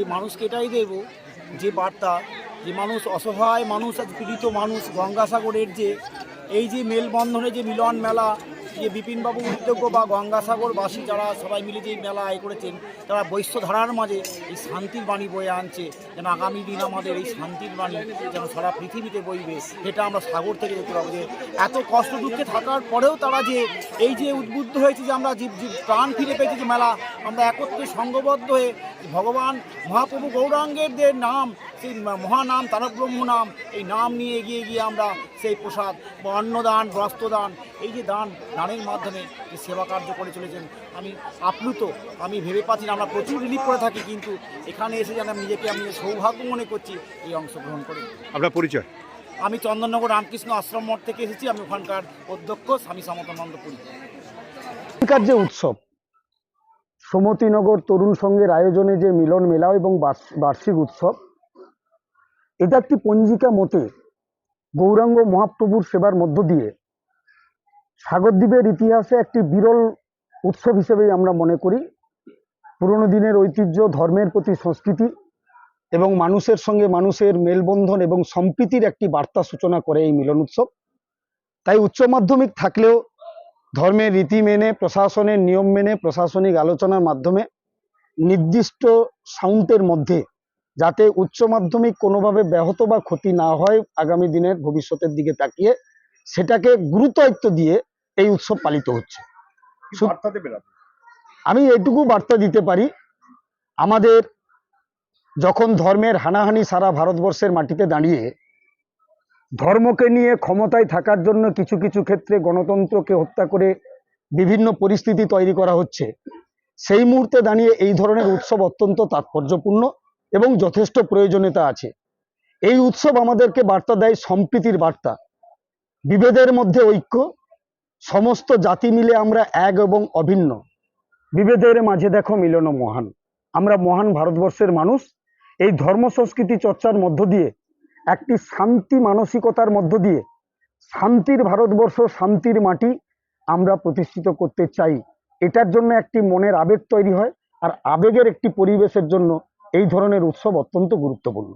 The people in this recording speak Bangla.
যে মানুষকে এটাই দেবো যে বার্তা যে মানুষ অসহায় মানুষ আজ পীড়িত মানুষ গঙ্গাসাগরের যে এই যে মেলবন্ধনে যে মিলন মেলা যে বিপিনবাবু উদ্যোগ বা গঙ্গাসাগরবাসী যারা সবাই মিলে যে মেলা আয় করেছেন, তারা বৈশ্যধারার মাঝে এই শান্তির বাণী বয়ে আনছে। যেন আগামী দিন আমাদের এই শান্তির বাণী যেন সারা পৃথিবীতে বইবে, সেটা আমরা সাগর থেকে দেখতে পাবো যে এত কষ্ট দুঃখে থাকার পরেও তারা যে এই যে উদ্বুদ্ধ হয়েছে যে আমরা জীব জীব প্রাণ ফিরে পেয়েছি যে মেলা, আমরা একত্রে সঙ্গবদ্ধ হয়ে ভগবান মহাপ্রভু গৌরাঙ্গের নাম সেই মহানাম তারক ব্রহ্ম নাম এই নাম নিয়ে এগিয়ে গিয়ে আমরা সেই প্রসাদ বা অন্নদান বস্ত্রদান এই যে দান দানের মাধ্যমে যে সেবা কার্য করে চলেছেন। আমি আপ্লুত আমি ভেবে পাচ্ছি না আমরা প্রচুর রিলিফ করে থাকি কিন্তু এখানে এসে যেন আমি নিজেকে আমি সৌভাগ্য মনে করছি এই অংশগ্রহণ করে। আপনার পরিচয়? আমি চন্দননগর রামকৃষ্ণ আশ্রম মঠ থেকে এসেছি আমি ওখানকার অধ্যক্ষ স্বামী সমতানন্দ পুরী। এখানকার যে উৎসব সমতিনগর তরুণ সংঘের আয়োজনে যে মিলন মেলা এবং বার্ষিক উৎসব এটা একটি পঞ্জিকা মতে গৌরাঙ্গ মহাপ্রভুর সেবার মধ্য দিয়ে সাগরদ্বীপের ইতিহাসে একটি বিরল উৎসব হিসেবেই আমরা মনে করি। পুরনো দিনের ঐতিহ্য, ধর্মের প্রতি সংস্কৃতি এবং মানুষের সঙ্গে মানুষের মেলবন্ধন এবং সম্প্রীতির একটি বার্তা সূচনা করে এই মিলন উৎসব। তাই উচ্চ মাধ্যমিক থাকলেও ধর্মের রীতি মেনে, প্রশাসনের নিয়ম মেনে, প্রশাসনিক আলোচনার মাধ্যমে নির্দিষ্ট সাউন্ডের মধ্যে যাতে উচ্চ মাধ্যমিক কোনোভাবে ব্যাহত বা ক্ষতি না হয় আগামী দিনের ভবিষ্যতের দিকে তাকিয়ে সেটাকে গুরুত্বায়িত্ব দিয়ে এই উৎসব পালিত হচ্ছে? আমি এইটুকু বার্তা দিতে পারি আমাদের যখন ধর্মের হানাহানি সারা ভারতবর্ষের মাটিতে দাঁড়িয়ে ধর্মকে নিয়ে ক্ষমতায় থাকার জন্য কিছু কিছু ক্ষেত্রে গণতন্ত্রকে হত্যা করে বিভিন্ন পরিস্থিতি তৈরি করা হচ্ছে সেই মুহূর্তে দাঁড়িয়ে এই ধরনের উৎসব অত্যন্ত তাৎপর্যপূর্ণ এবং যথেষ্ট প্রয়োজনীয়তা আছে। এই উৎসব আমাদেরকে বার্তা দেয় সম্প্রীতির বার্তা। বিভেদের মধ্যে ঐক্য, সমস্ত জাতি মিলে আমরা এক এবং অভিন্ন। বিভেদের মাঝে দেখো মিলন মহান। আমরা মহান ভারতবর্ষের মানুষ। এই ধর্ম সংস্কৃতি চর্চার মধ্য দিয়ে, একটি শান্তি মানসিকতার মধ্য দিয়ে, শান্তির ভারতবর্ষ, শান্তির মাটি আমরা প্রতিষ্ঠিত করতে চাই। এটার জন্য একটি মনের আবেগ তৈরি হয় আর আবেগের একটি পরিবেশের জন্য এই ধরনের উৎসব অত্যন্ত গুরুত্বপূর্ণ।